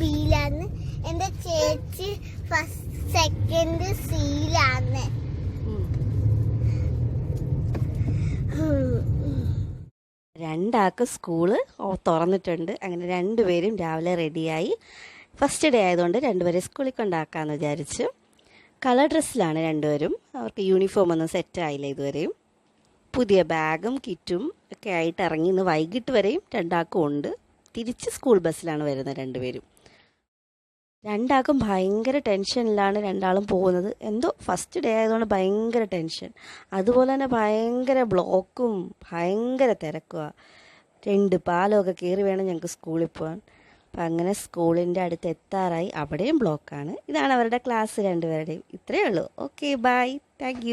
ബിയിലാണ്. എന്റെ ചേച്ചി first second സിയിലാണ് രണ്ടാൾക്ക് സ്കൂൾ തുറന്നിട്ടുണ്ട്. അങ്ങനെ രണ്ടുപേരും രാവിലെ റെഡിയായി ഫസ്റ്റ് ഡേ ആയതുകൊണ്ട് രണ്ടുപേരെ സ്കൂളിൽ കൊണ്ടാക്കാമെന്ന് വിചാരിച്ചു. കളർ ഡ്രസ്സിലാണ് രണ്ടുപേരും. അവർക്ക് യൂണിഫോം ഒന്നും സെറ്റ് ആയില്ല ഇതുവരെയും. പുതിയ ബാഗും കിറ്റും ഒക്കെ ആയിട്ട് ഇറങ്ങി ഇന്ന് വൈകിട്ട് വരെയും രണ്ടാൾക്കും ഉണ്ട്. തിരിച്ച് സ്കൂൾ ബസ്സിലാണ് വരുന്നത് രണ്ടുപേരും. രണ്ടാൾക്കും ഭയങ്കര ടെൻഷനിലാണ് രണ്ടാളും പോകുന്നത്. എന്തോ ഫസ്റ്റ് ഡേ ആയതുകൊണ്ട് ഭയങ്കര ടെൻഷൻ. അതുപോലെ തന്നെ ഭയങ്കര ബ്ലോക്കും ഭയങ്കര തിരക്കുമാണ് രണ്ട് പാലമൊക്കെ കയറി വേണം ഞങ്ങൾക്ക് സ്കൂളിൽ പോകാൻ അപ്പം അങ്ങനെ സ്കൂളിന്റെ അടുത്ത് എത്താറായി. അവിടെയും ബ്ലോക്കാണ് ഇതാണ് അവരുടെ ക്ലാസ് രണ്ടുപേരുടെയും. ഇത്രയേ ഉള്ളൂ. Okay bye thank